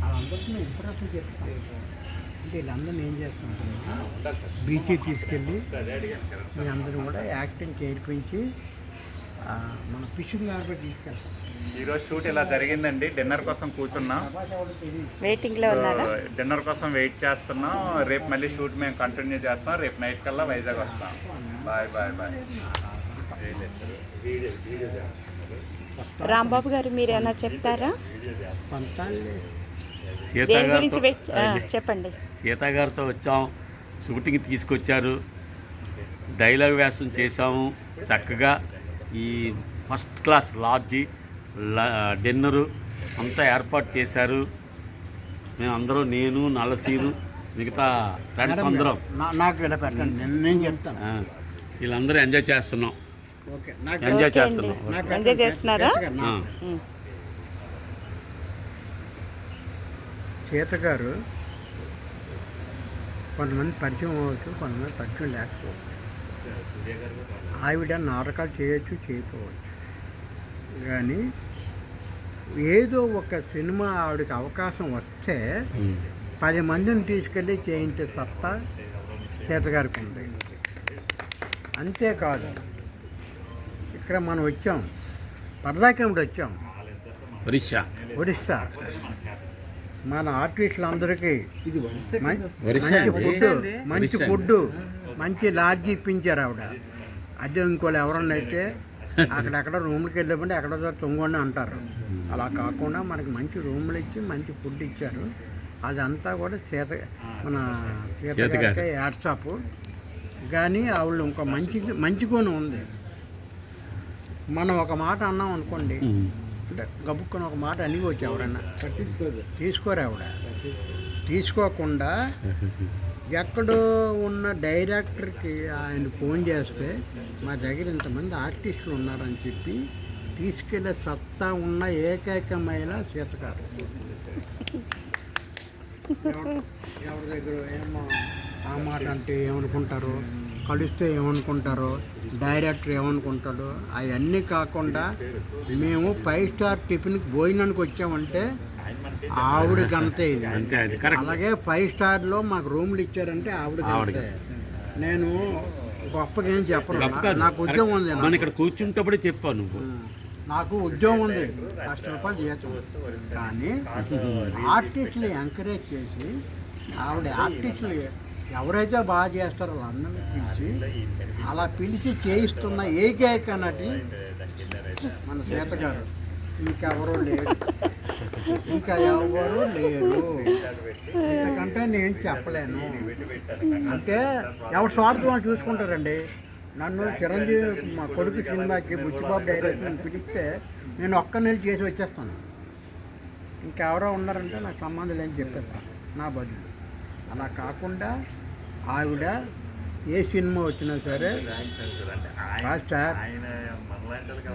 వాళ్ళందరికీ ఇంప్రెషన్ చెప్తాను అంటే వీళ్ళందరినీ ఏం చేస్తాం బీచ్ తీసుకెళ్ళి మీ అందరూ కూడా యాక్టింగ్ చేర్పించి మన ఫిషింగ్ కాబట్టి తీసుకెళ్తాం. ఈరోజు షూట్ ఇలా జరిగిందండి. డిన్నర్ కోసం కూర్చున్నాం. వెయిటింగ్లో ఉన్నారా? డిన్నర్ కోసం వెయిట్ చేస్తున్నాం. రేపు మళ్ళీ షూట్ మేము కంటిన్యూ చేస్తాం. రేపు నైట్ కల్లా వైజాగ్ వస్తాం. Bye bye bye. రాంబాబు గారు మీరు ఏమైనా చెప్తారా చెప్పండి. సీత గారితో వచ్చాం. షూటింగ్ తీసుకొచ్చారు. డైలాగ్ వ్యాసం చేసాము చక్కగా ఈ ఫస్ట్ క్లాస్ లాడ్జి ల- డిన్నరు అంతా ఏర్పాటు చేశారు. మేమందరం నేను నల్లసీరు మిగతా ఫ్రెండ్స్ అందరం. నాకు నేను- చెప్తాను. వీళ్ళందరూ ఎంజాయ్ చేస్తున్నాం. ఓకే నాకు ఎంజాయ్ చేస్తున్నాం. ఎంజాయ్. చేస్తున్నారా. సీత గారు కొంతమంది పరిచయం అవ్వచ్చు కొంతమంది పరిచయం లేకపోవచ్చు. ఆవిడ నాటకాలు చేయొచ్చు చేయకపోవచ్చు. కానీ ఏదో ఒక సినిమా ఆవిడకి అవకాశం వస్తే. పది మందిని తీసుకెళ్ళి చేయించే సత్తా సీత గారికి ఉంది. అంతేకాదు ఇక్కడ మనం వచ్చాం. పర్లాకెండ్ వచ్చాం? ఒరిస్సా. ఒరిస్సా. మన ఆర్టిస్టులందరికీ మంచి. ఫుడ్ మంచి ఫుడ్ మంచి లాడ్జి ఇప్పించారు ఆవిడ. అదే ఇంకోళ్ళు ఎవరన్నా అయితే అక్కడెక్కడ రూమ్కి వెళ్ళిపోతే ఎక్కడ తొంగొని అంటారు. అలా కాకుండా మనకి మంచి రూములు ఇచ్చి మంచి ఫుడ్ ఇచ్చారు. అదంతా కూడా సీత మన సీత. గారికి యాడ్సాప్ కానీ ఆవిడ ఇంకో మంచి మంచి గుణం ఉంది. మనం ఒక మాట అన్నాం అనుకోండి. అంటే గబుక్కుని ఒక మాట అనిగొచ్చు ఎవరన్నా. తీసుకోరు ఆవిడ. తీసుకోకుండా ఎక్కడో ఉన్న డైరెక్టర్కి ఆయన ఫోన్ చేస్తే మా దగ్గర ఇంతమంది ఆర్టిస్టులు ఉన్నారని చెప్పి తీసుకెళ్ళే సత్తా ఉన్న ఏకైక మహిళ సీతకారు ఎవరి దగ్గర ఏమో ఆ మాట అంటే ఏమనుకుంటారు కలిస్తే ఏమనుకుంటారు డైరెక్టర్ ఏమనుకుంటాడు అవన్నీ కాకుండా మేము ఫైవ్ స్టార్ టిఫిన్కి భోజనానికి వచ్చామంటే ఆవిడకి అంతే ఇది. అంతే అది కరెక్ట్. అలాగే ఫైవ్ స్టార్లో మాకు రూమ్లు ఇచ్చారంటే ఆవిడకి ఆవిడకి. అంతే నేను గొప్పగా ఏం చెప్పను గొప్ప కాదు. నాకు ఉద్యోగం ఉంది మనం. ఇక్కడ కూర్చుంటప్పుడే చెప్పావు నువ్వు. నాకు ఉద్యోగం ఉంది. లక్ష రూపాయలు జీతం. కానీ ఆర్టిస్టులు ఎంకరేజ్ చేసి ఆవిడ ఆర్టిస్టులు ఎవరైతే బాగా చేస్తారో వాళ్ళందరినీ పిలిచి అలా పిలిచి చేయిస్తున్న ఏకైక నటి మన సీత గారు. ఇంకెవరూ లేరు. ఇంకా ఎవరు లేరు. ఇంతకంటే నేను చెప్పలేను. అంటే ఎవరు స్వార్థం చూసుకుంటారండి. నన్ను చిరంజీవి మా కొడుకు సినిమాకి బుచ్చిబాబు డైరెక్షన్ పిలిస్తే నేను ఒక్క నెల చేసి వచ్చేస్తాను. ఇంకెవరో ఉన్నారంటే నాకు సంబంధం లేని చెప్పేస్తాను నా బదులు. అలా కాకుండా ఆవిడ ఏ సినిమా వచ్చినా సరే "రాజ్ సార్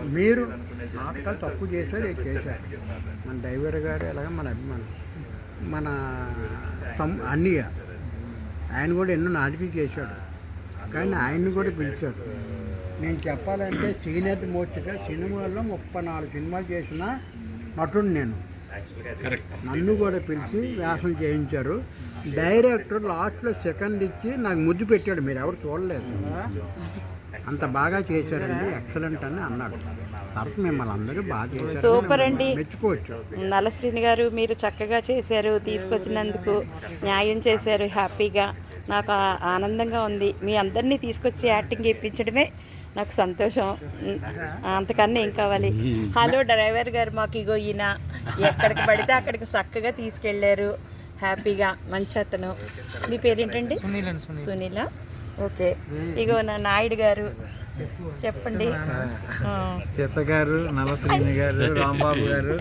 మీరు నాటకాలు తప్పు చేశారు ఇది చేశారు? మన డ్రైవర్ గారు ఎలాగ మన అభిమానం మన అన్నయ్య ఆయన కూడా ఎన్నో నాటకాలు చేశాడు. కానీ ఆయన్ని కూడా పిలిచారు. నేను చెప్పాలంటే సీనియర్ మోస్ట్గా సినిమాల్లో ముప్పై నాలుగు సినిమాలు చేసిన నటుడు నేను. నన్ను కూడా పిలిచి వ్యాసం చేయించారు. డైరెక్టర్ లాస్ట్లో సెకండ్ ఇచ్చి నాకు ముద్దు పెట్టాడు. మీరు ఎవరు చూడలేదు. అంత బాగా చేశారండి. ఎక్సలెంట్ అని అన్నాడు. తర్వాత మిమ్మల్ని అందరూ బాగా సూపర్ అండి. మెచ్చుకోవచ్చు. నలశ్రీని గారు మీరు చక్కగా చేశారు. తీసుకొచ్చినందుకు న్యాయం చేశారు. హ్యాపీగా. నాకు ఆనందంగా ఉంది. మీ అందరినీ తీసుకొచ్చి యాక్టింగ్ ఇప్పించడమే నాకు సంతోషం. అంతకన్నా ఏం కావాలి? హలో డ్రైవర్ గారు మాకు ఇగో ఈయన. ఎక్కడికి పడితే అక్కడికి చక్కగా తీసుకెళ్ళారు. హ్యాపీగా. మంచి అతను. మీ పేరేంటండి? సునీల ఓకే. ఇగో నా నాయుడు గారు. చెప్పండి. సీత గారు నలశ్రీని గారు రాంబాబు గారు.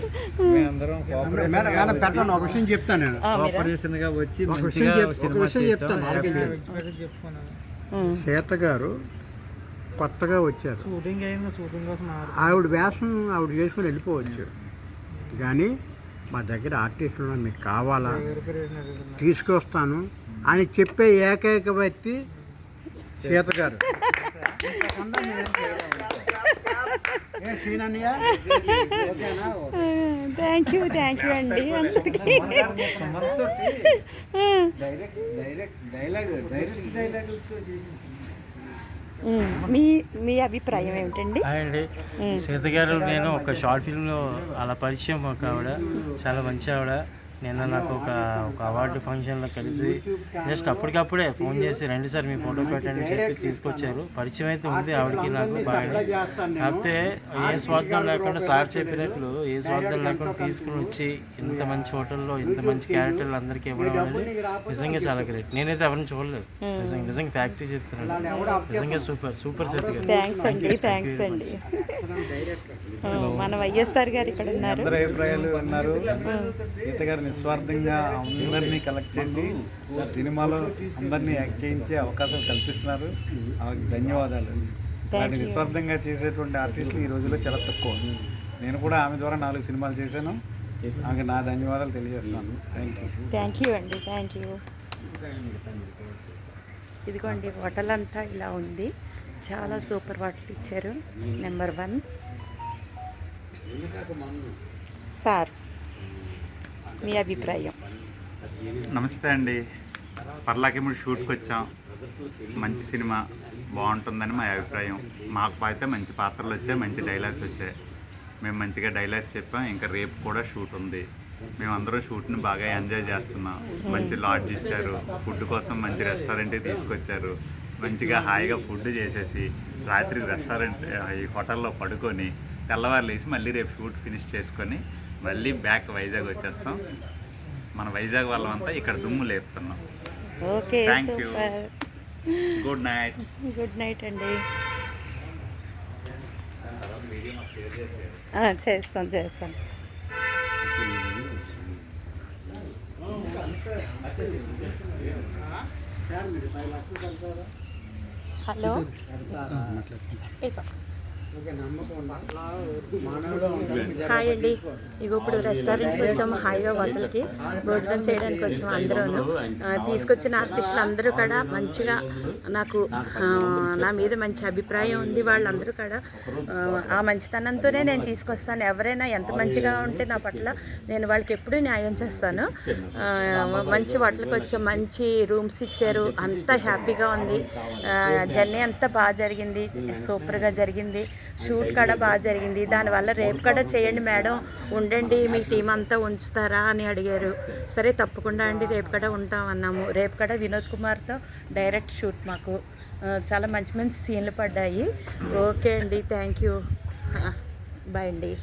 మేమందరం కోఆపరేషన్ మేడం మేడం పెట్టండి ఒక విషయం చెప్తాను నేను? కోఆపరేషన్గా వచ్చి మంచిగా సినిమా. సీత గారు కొత్తగా వచ్చారు. షూటింగ్ అయింది షూటింగ్ కోసం ఆవిడ వ్యాసం ఆవిడ చేసుకుని వెళ్ళిపోవచ్చు. కానీ మా దగ్గర ఆర్టిస్టులు మీకు కావాలా? తీసుకొస్తాను అని చెప్పే ఏకైక వ్యక్తి Sita garu. Thank you thank you అండి అందరికీ. Direct direct dialogue direct dialogue మీ మీ అభిప్రాయం ఏమిటండి? అండి. సీత గారు నేను ఒక షార్ట్ ఫిల్మ్లో అలా పరిచయం ఒక ఆవిడ. చాలా మంచి ఆవిడ. నిన్న నాకు ఒక ఒక అవార్డు ఫంక్షన్లో కలిసి జస్ట్ అప్పటికప్పుడే ఫోన్ చేసి రండి సార్ మీ ఫోటో పెట్టండి చెప్పి తీసుకొచ్చారు. పరిచయం అయితే ఉంది ఆవిడకి నాకు బాగా కాకపోతే ఏ స్వార్థం లేకుండా సార్ చెప్పినట్లు ఏ స్వార్థం లేకుండా తీసుకుని వచ్చి ఇంత మంచి హోటల్లో ఇంత మంచి క్యారెక్టర్లు అందరికీ ఇవ్వడం అనేది నిజంగా చాలా గ్రేట్. నేనైతే ఎవరిని చూడలేదు. నిజంగా నిజంగా ఫ్యాక్టరీ చెప్తున్నాను. నిజంగా సూపర్ సూపర్ సీత గారు. థ్యాంక్స్ అండి థ్యాంక్స్ అండి. ఆ, మన వైఎస్ఆర్ గారు ఇక్కడ ఉన్నారు. అభిప్రాయాలు సీత గారు నిస్వార్థంగా అందరినీ కలెక్ట్ చేసి సినిమాలో అందరినీ యాక్ట్ చేయించే అవకాశం కల్పిస్తున్నారు. ధన్యవాదాలు. You. నిస్వార్థంగా చేసేటువంటి ఆర్టిస్టులు ఈ రోజుల్లో చాలా తక్కువ. నేను కూడా ఆమె ద్వారా నాలుగు సినిమాలు చేశాను. ఆమెకు నా ధన్యవాదాలు తెలియజేస్తున్నాను. థ్యాంక్ యూ థ్యాంక్ యూ అండి. థ్యాంక్ యూ ఇదిగోండి హోటల్ అంతా ఇలా ఉంది. చాలా సూపర్ వాటర్ ఇచ్చారు. నెంబర్ వన్ సార్ మీ అభిప్రాయం? నమస్తే అండి. పర్లాకేముడు షూట్కి వచ్చాం మంచి సినిమా బాగుంటుందని మా అభిప్రాయం. మాకు అయితే మంచి పాత్రలు వచ్చాయి మంచి డైలాగ్స్ వచ్చాయి. మేము మంచిగా డైలాగ్స్ చెప్పాం ఇంకా రేపు కూడా షూట్ ఉంది. మేమందరం షూట్ని బాగా ఎంజాయ్ చేస్తున్నాం. మంచి లాడ్జ్ ఇచ్చారు ఫుడ్ కోసం మంచి రెస్టారెంట్కి తీసుకొచ్చారు. మంచిగా హాయిగా ఫుడ్ చేసేసి రాత్రి రెస్టారెంట్ ఈ హోటల్లో పడుకొని తెల్లవారు లేసి మళ్ళీ రేపు షూట్ ఫినిష్ చేసుకొని మళ్ళీ బ్యాక్ వైజాగ్ వచ్చేస్తాం. మన వైజాగ్ వాళ్ళమంతా ఇక్కడ దుమ్ము లేపుతున్నాం. Okay you. Super. Good night good night అండి. ఆ, చేస్తాం చేస్తాం. హలో. హాయ్ అండి. ఇగో ఇప్పుడు రెస్టారెంట్కి వచ్చాము. హాయిగా హోటల్కి. భోజనం చేయడానికి వచ్చాము అందరూ తీసుకొచ్చిన ఆర్టిస్టులు అందరూ కూడా మంచిగా నాకు నా మీద మంచి అభిప్రాయం ఉంది వాళ్ళందరూ కూడా. ఆ, మంచితనంతోనే నేను తీసుకొస్తాను. ఎవరైనా ఎంత మంచిగా ఉంటే నా పట్ల నేను వాళ్ళకి ఎప్పుడూ న్యాయం చేస్తాను. మంచి హోటల్కి వచ్చాం మంచి రూమ్స్ ఇచ్చారు. అంతా హ్యాపీగా ఉంది. జర్నీ అంతా బాగా జరిగింది. సూపర్గా జరిగింది. షూట్ కూడా బాగా జరిగింది. దానివల్ల రేపు కూడా చేయండి మేడం. ఉండండి మీ టీం అంతా ఉంచుతారా అని అడిగారు. సరే తప్పకుండా అండి రేపు కూడా ఉంటాం అన్నాము. రేపు కూడా వినోద్ కుమార్తో డైరెక్ట్ షూట్ మాకు. చాలా మంచి మంచి సీన్లు పడ్డాయి. ఓకే అండి థ్యాంక్ యూ. బాయ్ అండి.